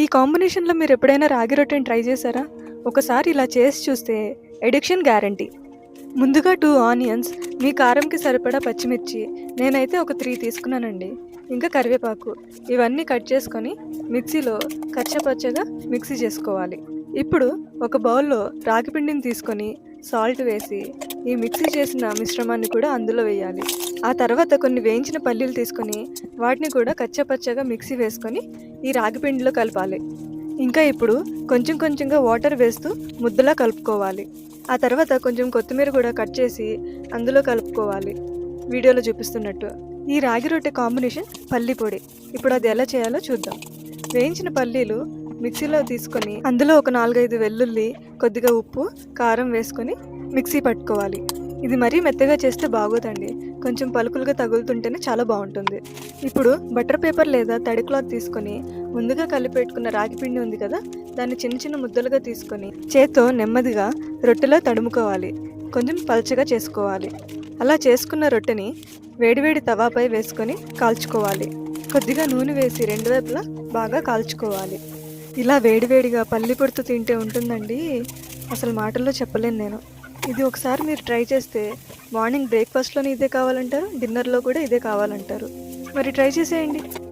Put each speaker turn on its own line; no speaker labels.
ఈ కాంబినేషన్లో మీరు ఎప్పుడైనా రాగి రొట్టెని ట్రై చేశారా? ఒకసారి ఇలా చేసి చూస్తే ఎడిక్షన్ గ్యారంటీ. ముందుగా టూ ఆనియన్స్ మీ కారంకి సరిపడా పచ్చిమిర్చి నేనైతే ఒక త్రీ తీసుకున్నానండి. ఇంకా కరివేపాకు ఇవన్నీ కట్ చేసుకొని మిక్సీలో కచ్చపచ్చగా మిక్సీ చేసుకోవాలి. ఇప్పుడు ఒక బౌల్లో రాగి పిండిని తీసుకొని సాల్ట్ వేసి ఈ మిక్సీ చేసిన మిశ్రమాన్ని కూడా అందులో వేయాలి. ఆ తర్వాత కొన్ని వేయించిన పల్లీలు తీసుకొని వాటిని కూడా కచ్చపచ్చగా మిక్సీ వేసుకొని ఈ రాగి పిండిలో కలపాలి. ఇంకా ఇప్పుడు కొంచెం కొంచెంగా వాటర్ వేస్తూ ముద్దలా కలుపుకోవాలి. ఆ తర్వాత కొంచెం కొత్తిమీర కూడా కట్ చేసి అందులో కలుపుకోవాలి. వీడియోలో చూపిస్తున్నట్టు. ఈ రాగి రొట్టె కాంబినేషన్ పల్లి పొడి. ఇప్పుడు అది ఎలా చేయాలో చూద్దాం. వేయించిన పల్లీలు మిక్సీలో తీసుకొని అందులో ఒక నాలుగైదు వెల్లుల్లి కొద్దిగా ఉప్పు కారం వేసుకొని మిక్సీ పట్టుకోవాలి. ఇది మరీ మెత్తగా చేస్తే బాగోదండి. కొంచెం పలుకులుగా తగులుతుంటేనే చాలా బాగుంటుంది. ఇప్పుడు బటర్ పేపర్ లేదా తడి క్లాత్ తీసుకొని ముందుగా కలిపెట్టుకున్న రాగి పిండి ఉంది కదా దాన్ని చిన్న చిన్న ముద్దలుగా తీసుకొని చేత్తో నెమ్మదిగా రొట్టెలో తడుముకోవాలి. కొంచెం పలచగా చేసుకోవాలి. అలా చేసుకున్న రొట్టెని వేడివేడి తవాపై వేసుకొని కాల్చుకోవాలి. కొద్దిగా నూనె వేసి రెండు వైపులా బాగా కాల్చుకోవాలి. ఇలా వేడివేడిగా పల్లి పొడుతూ తింటే ఉంటుందండి. అసలు మాటల్లో చెప్పలేను నేను. ఇది ఒకసారి మీరు ట్రై చేస్తే మార్నింగ్ బ్రేక్ఫాస్ట్లోనే ఇదే కావాలంటారు డిన్నర్లో కూడా ఇదే కావాలంటారు. మరి ట్రై చేసేయండి.